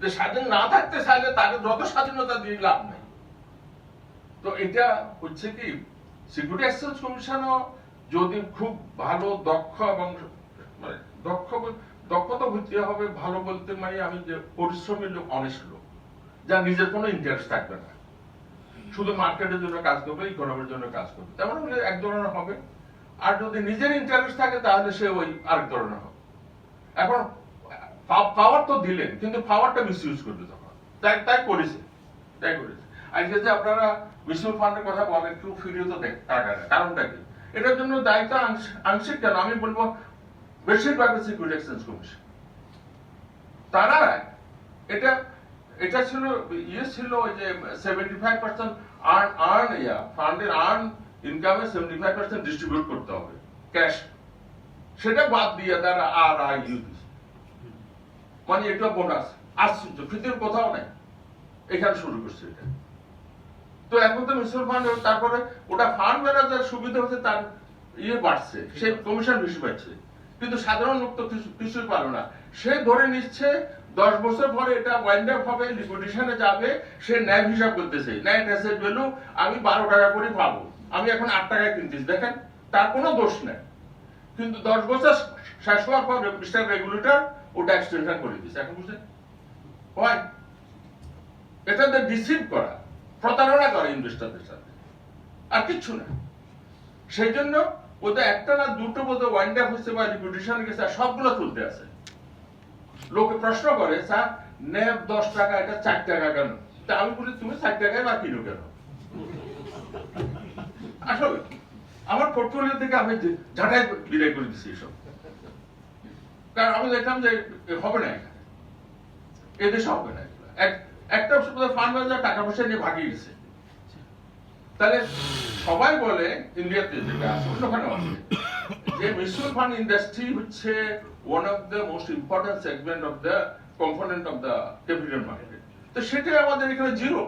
যে স্বাধীন না থাকতে চাইলে তাকে যত স্বাধীনতা দিয়ে লাভ নাই। তো এটা হচ্ছে কি সিকিউরিটি এক্সচেঞ্জ কমিশনও যদি খুব ভালো, দক্ষ এবং মানে দক্ষ দক্ষতা হইতে হবে, ভালো বলতে মানে আমি যে পরিশ্রমী লোক অনেস্ট লোক, যা নিজের কোনো ইন্টারেস্ট থাকবে না। শুধু মার্কেটের জন্য কাজ করবে ইকোনমির জন্য কাজ করবে। তেমন হলে এক ধরনের হবে। আর যদি নিজের ইন্টারেস্ট থাকে, তাহলে সে ওই আরেক ধরনের হবে। এখন পাওয়ার তো দিলেন, কিন্তু পাওয়ারটা মিস ইউজ করবে তখন। তাই তাই করেছে তাই করেছে। আজকে যে আপনারা মিউচুয়াল ফান্ডের কথা বলেন কেউ ফিরিয়ে তো দেখ টাকা। কারণটা কি? এটার জন্য দায়িত্ব আংশিক কেন? আমি বলব, বেশিরভাগ সিকিউরিটি এক্সচেঞ্জ কমিশন তারা এটা এটা ছিল ইয়ে ছিল ওই যে seventy five percent earn earn ইয়া ফান্ডের আর্ন ইনকামে সেভেন্টি ফাইভ পার্সেন্ট ডিস্ট্রিবিউট করতে হবে ক্যাশ সেটা বাদ দিয়ে তারা আর আই ইউ মানে এটা বোনাস আশ্চর্য, পৃথিবীর কোথাও নাই। এখানে শুরু করছে এটা। তো এখন তো মিউচুয়াল ফান্ড তারপরে ওটা ফান্ড ম্যানেজার সুবিধা হচ্ছে তার ইয়ে বাড়ছে, সে কমিশন বেশি পাচ্ছে। কিন্তু সাধারণ লোক তো কিছু কিছুই পারো না। সে ধরে নিচ্ছে, দশ বছর পরে এটা ওয়াইন্ড আপ হবে লিকুইডেশনে যাবে, সে ন্যায় হিসাব করতেছে। ন্যায় অ্যাসেট ভ্যালু আমি বারো টাকা করে পাবো। আমি এখন আট টাকায় কিনতেছি। দেখেন, তার কোনো দোষ নেই। কিন্তু দশ বছর শেষ হওয়ার পর মিস্টার রেগুলেটর ওটা এক্সটেনশন করে দিচ্ছে এখন বুঝলেন হয়। এটা ডিসিভ করা। প্রতারণা করে ইনভেস্টরদের সাথে। আর কিচ্ছু না। সেই জন্য ওদের একটা না দুটো বোধ ওয়াইন্ড আপ হচ্ছে বা লিকুইডেশন গেছে সবগুলো তুলতে আছে। লোকে প্রশ্ন করে, স্যার, নেব দশ টাকা, এটা চার টাকা কেন? তা আমি বলি, তুমি চার টাকায় বা কিনো কেন? আসলে, আমার পোর্টফোলিও থেকে আমি ঝাঁটাই বিদায় করে দিচ্ছি এসব। কারণ আমি দেখলাম যে হবে না এখানে। এদেশে হবে না একটা ফান্ড ম্যানেজার টাকা পয়সা নিয়ে ভাগিয়ে গেছে তাহলে সবাই বলে ইন্ডিয়াতে যেটা আছে অন্যখানে আছে। যে মিউচুয়াল ফান্ড ইন্ডাস্ট্রি হচ্ছে one of the most important segment of the component of the capital market তো সেটাই আমাদের এখানে জিরো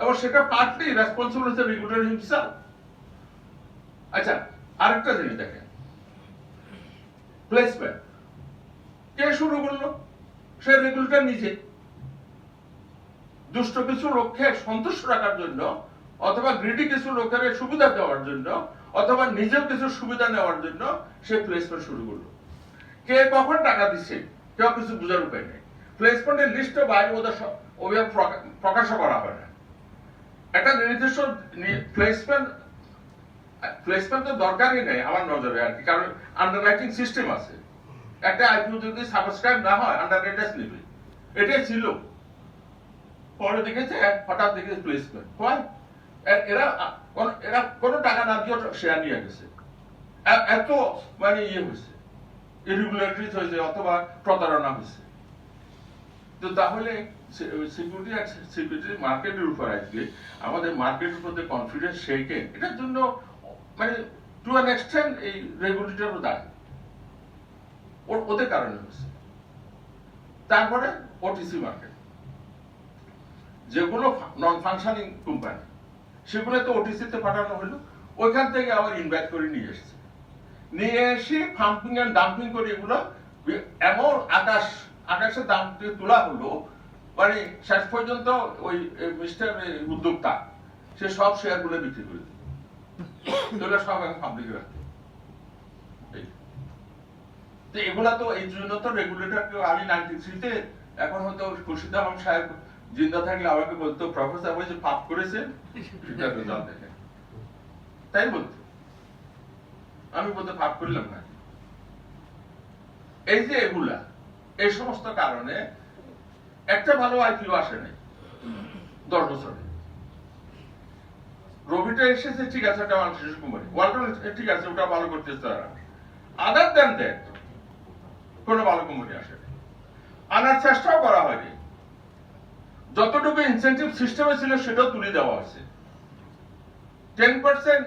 এবং সেটা পার্টলি রেসপন্সিবল হচ্ছে রেগুলেটর হিমসেলফ আচ্ছা আরেকটা জিনিস দেখেন। প্লেসমেন্ট কে শুরু করল? সে রেগুলেটর নিজে। দুষ্ট কিছু লোককে সন্তুষ্ট রাখার জন্য অথবা গ্রিডি কিছু লোকের সুবিধা দেওয়ার জন্য অথবা নিজেও কিছু সুবিধা নেওয়ার জন্য সে প্লেসমেন্ট শুরু করল। কে কখন টাকা দিচ্ছে কেউ কিছু বোঝার উপায় নেই। প্লেসমেন্টের লিস্টও বাইরে ওদের সব- ওইভাবে প্রকা- প্রকাশও করা হয় না। একটা নির্দিষ্ট প্লেসমেন্ট প্লেসমেন্ট তো দরকারই নেই আমার নজরে আর কি, কারণ আন্ডাররাইটিং সিস্টেম আছে। একটা আইপিও যদি সাবস্ক্রাইব না হয় আন্ডাররাইটার্স নেবে। এটাই ছিল। পরে দেখেছে, হঠাৎ দেখে প্লেসমেন্ট হয় এরা এরা টাকা না দিয়ে শেয়ার নিয়ে গেছে। এত মানে ইয়ে হয়েছে। ইরেগুলারিটিস হয়েছে অথবা প্রতারণা হয়েছে। তো তাহলে সিকিউরিটি সিকিউরিটি মার্কেটের উপর আসবে আমাদের মার্কেটের উপর কনফিডেন্স শেখে এটার জন্য মানে টু অ্যান এক্সটেন্ট এই রেগুলেটরও দায়ী ওদের কারণে হচ্ছে তারপরে ওটিসি মার্কেট যেগুলো নন ফাংশনিং কোম্পানি সেগুলো তো ওটিসিতে পাঠানো হলো। ওইখান থেকে আবার ইনভাইট করে নিয়ে এসেছে। নিয়ে এসে পাম্পিং এন্ড ডাম্পিং করে এগুলো এমন আকাশ আকাশের দাম দিয়ে তোলা হলো মানে শেষ পর্যন্ত ওই মিস্টার উদ্যোক্তা, সে সব শেয়ারগুলো বিক্রি করে দিল। এগুলো সব এখন পাবলিক তো এগুলা তো এই জন্য তো রেগুলেটর আমি নাইনটি থ্রিতে এখন হয়তো সাহেব জিন্দা থাকলে আমাকে বলতো, প্রফেসর পাপ করেছে তাই বলতো। আমি বলতে, পাপ করলাম না। এই যে এগুলা, এই সমস্ত কারণে একটা ভালো আইপিও আসে নাই দশ বছরে। রবিটা এসেছে, ঠিক আছে, ওটা আমার শিশু কুমারী। ওয়ালটন ঠিক আছে, ওটা ভালো করতেছে তারা। আদার দেন দ্যাট কোনো ভালো কোম্পানি আসে আনার চেষ্টাও করা হয়নি। যতটুকু ইনসেন্টিভ সিস্টেমে ছিল, সেটাও তুলে দেওয়া হয়েছে। টেন পার্সেন্ট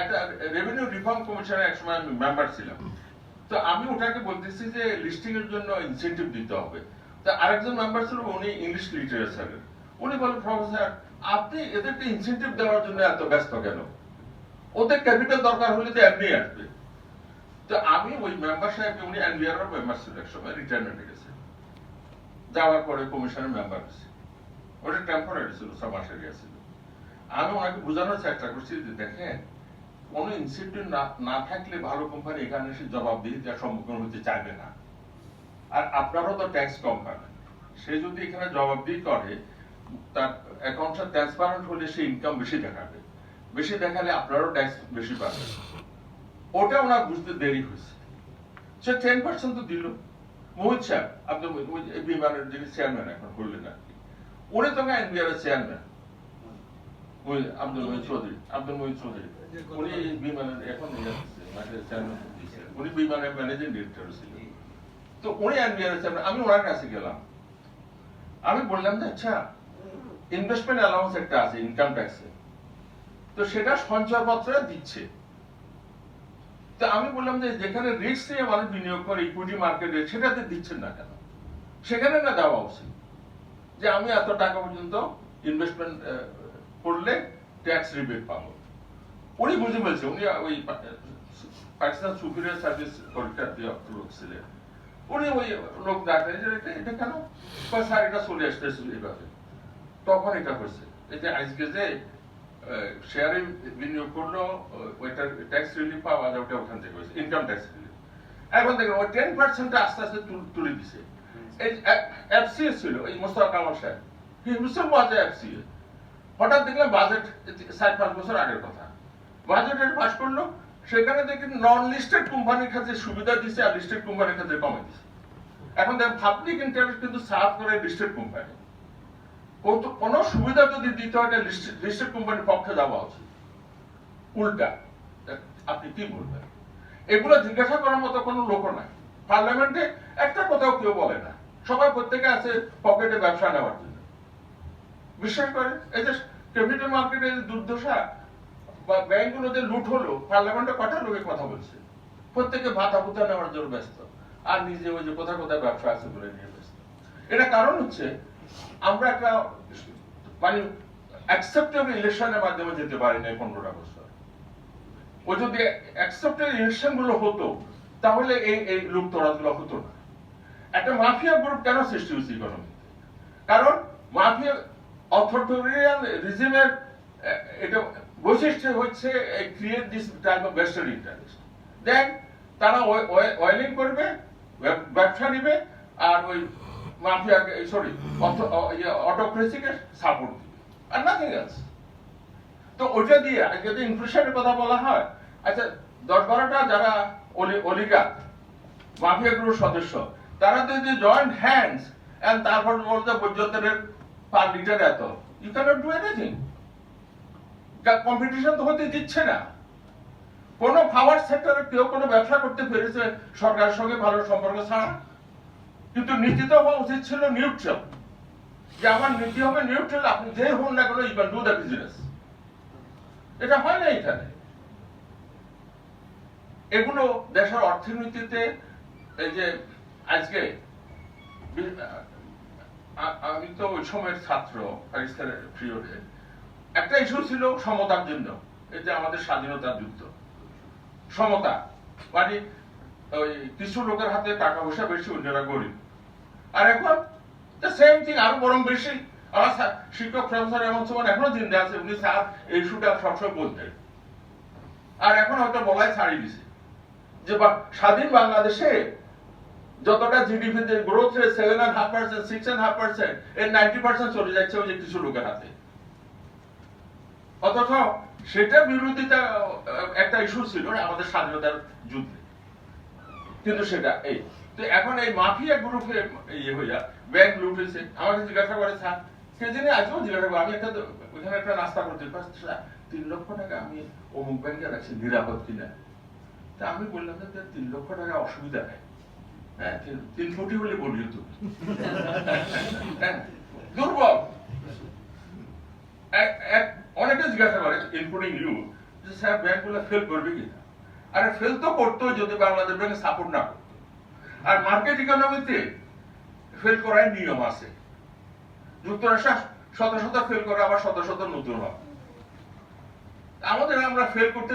একটা রেভিনিউ রিফর্ম কমিশনের এক সময় আমি মেম্বার ছিলাম। তো আমি ওটাকে বলতেছি যে লিস্টিং এর জন্য ইনসেন্টিভ দিতে হবে। তো আরেকজন মেম্বার ছিল, উনি ইংলিশ লিটারেচারের উনি বলেন প্রফেসর আপনি এদেরকে ইনসেন্টিভ দেওয়ার জন্য এত ব্যস্ত কেন? ওদের ক্যাপিটাল দরকার হলে তো এমনি আসবে। তো আমি ওই মেম্বার সাহেবকে উনি এনবিআর মেম্বার ছিল এক সময় রিটায়ারমেন্টে গেছে। যাওয়ার পরে কমিশনের মেম্বার হয়েছে। ওটা টেম্পোরারি ছিল, ছ মাসের ইয়ে ছিল। আমি ওনাকে বোঝানোর চেষ্টা করছি যে দেখেন, কোন ইনস্টিটিউট না থাকলে ভালো কোম্পানি এখানে এসে জবাবদিহিতার সম্মুখীন হতে চাইবে না। আর আপনারও তো ট্যাক্স কোম্পানি সে যদি এখানে জবাবদিহি করে তার অ্যাকাউন্টটা ট্রান্সপারেন্ট হলে সে ইনকাম বেশি দেখাবে। বেশি দেখালে আপনারও ট্যাক্স বেশি পাবে। ওটা ওনার বুঝতে দেরি হয়েছে। সে টেন পার্সেন্ট তো দিল। মোহিত সাহেব আপনি বিমানের যিনি চেয়ারম্যান এখন করলেন আর কি, উনি তো এনবিআর এর চেয়ারম্যান এনবিআর চেয়ারম্যান আমি ওনার কাছে গেলাম। আমি বললাম যে আচ্ছা ইনভেস্টমেন্ট অ্যালাউন্স একটা আছে ইনকাম ট্যাক্সে তো সেটা সঞ্চয়পত্রে দিচ্ছে। তো আমি বললাম যে যেখানে রিস্ক নিয়ে মানুষ বিনিয়োগ করে ইকুইটি মার্কেটে সেটাতে দিচ্ছেন না কেন? সেখানে না দেওয়া উচিত। যে আমি এত টাকা পর্যন্ত ইনভেস্টমেন্ট করলে ট্যাক্স রিবেট পাবো। উনি বুঝে ফেলছে, উনি ওই পাকিস্তান সুপিরিয়র সার্ভিস পরীক্ষা দিয়ে লোক ছিলেন। উনি ওই লোক ডাকলেন যে এটা- কেন? স্যার, এটা চলে আসতেছে এইভাবে। তখন এটা হয়েছে। এই যে আজকে যে শেয়ারে বিনিয়োগ করল ওইটার ট্যাক্স রিলিফ পাওয়া যায় ওটা ওখান থেকে হয়েছে ইনকাম ট্যাক্স রিলিফ এখন দেখেন, ওই টেন পার্সেন্ট আস্তে আস্তে তুলে দিছে। এই ছিল এই মোস্তফা কামাল সাহেব। হঠাৎ দেখলাম বাজেট সাত পাঁচ বছর আগের কথা। বাজেটের পাস করল, সেখানে দেখি নন লিস্টেড কোম্পানির কাছে সুবিধা দিছে, আর লিস্টেড কোম্পানির কাছে কমে দিছে। এখন দেখেন পাবলিক ইন্টারেস্ট কিন্তু সার্ভ করে লিস্টেড কোম্পানি কোনো সুবিধা যদি দিতে হয় লিস্টেড কোম্পানির পক্ষে দেওয়া উচিত। উল্টা আপনি কি বলবেন? এগুলো জিজ্ঞাসা করার মতো কোনো লোক নাই। পার্লামেন্টে একটা কথাও কেউ বলে না। সবাই প্রত্যেকে আছে পকেটে ব্যবসা নেওয়ার জন্য। বিশ্বাস করেন? এই যে ক্যাপিটাল মার্কেটে যে দুর্দশা, বা ব্যাংকগুলোতে লুট হলো, পার্লামেন্টে কটা লোকে কথা বলছে? প্রত্যেকে ভাতা ভুতা নেওয়ার জন্য ব্যস্ত। আর নিজে ওই যে কোথায় কোথায় ব্যবসা আছে বলে নিয়ে ব্যস্ত। এটা কারণ হচ্ছে আমরা একটা মানে অ্যাকসেপ্টেবল ইলেকশনের মাধ্যমে যেতে পারি না পনেরোটা বছর। ও যদি অ্যাকসেপ্টেড ইলেকশনগুলো হতো, তাহলে এই এই লুপ্তরাজগুলো হতো না। একটা মাফিয়া গ্রুপ কেন সৃষ্টি হয়েছে ইকোনমিতে কারণ মাফিয়া অথরিটেরিয়ান রিজিমের এটা বৈশিষ্ট্য হচ্ছে create this type of vested interest then তারা অয়েলিং করবে, ব্যবসা নিবে, আর ওই মাফিয়াকে সরি অটোক্রেসিকে সাপোর্ট দিবে। আর নাথিং এলস তো ওইটা দিয়ে যদি ইনফ্লেশনের কথা বলা হয় আচ্ছা দশ বারোটা যারা অলিগা মাফিয়া গ্রুপের সদস্য, তারা যদি জয়েন্ট হ্যান্ডস এন্ড তারপর বলতে পর্যটনের পার লিটার এত you can't do anything competition তো হতে দিচ্ছে না। কোন পাওয়ার সেক্টরে কেউ কোনো ব্যবসা করতে পেরেছে সরকারের সঙ্গে ভালো সম্পর্ক ছাড়া। কিন্তু নীতি তো হওয়া উচিত ছিল নিউট্রাল যে আমার নীতি হবে নিউট্রাল আপনি যে হন না কেন ইউ ডু দ্য বিজনেস এটা হয় না এখানে। এগুলো দেশের অর্থনীতিতে, এই যে আজকে আমি তো ওই সময়ের ছাত্র পাকিস্তানের পিরিয়ডে। একটা ইস্যু ছিল সমতার জন্য, এই যে আমাদের স্বাধীনতার যুদ্ধ। সমতা মানে কিছু লোকের হাতে টাকা পয়সা বেশি অন্যরা গরিব আর এখন সেম থিং আরও বরং বেশি। আমার শিক্ষক প্রফেসর এমন সময় এখনও জিন্দা আছে, উনি স্যার এই সবসময় বলতেন। আর এখন হয়তো বলাই দিছে। যে স্বাধীন বাংলাদেশে যতটা জিডিপি তে growth rate seven and half percent six and half percent এর নাইনটি পার্সেন্ট চলে যাচ্ছে ওই যে কিছু লোকের হাতে। অথচ সেটার বিরোধিতা একটা ইস্যু ছিল আমাদের স্বাধীনতার যুদ্ধে। কিন্তু সেটা এই তো এখন এই মাফিয়া গ্রুপে ইয়ে হইয়া ব্যাংক লুট হয়েছে আমাকে জিজ্ঞাসা করে স্যার সে জন্য আজও জিজ্ঞাসা করে আমি একটা তো- ওইখানে একটা নাস্তা করতে তিন লক্ষ টাকা আমি অমুক ব্যাংকে রাখছি নিরাপদ কিনা? তা আমি বললাম যে তিন লক্ষ টাকা অসুবিধা নেই। হ্যাঁ তিন- কোটি হলে বলিও তুমি হ্যাঁ, দুর্বল। অনেকে জিজ্ঞাসা করে ইনক্লুডিং ইউ যে স্যার ব্যাংকগুলো ফেল করবে কিনা? আরে ফেল তো করতো যদি বাংলাদেশ ব্যাংক সাপোর্ট না করতো। আর মার্কেট ইকোনমিতে ফেল করার নিয়ম আছে। যুক্তরাষ্ট্র শত শত ফেল করে, আবার শত শত নতুন হয়। আমাদের আমরা ফেল করতে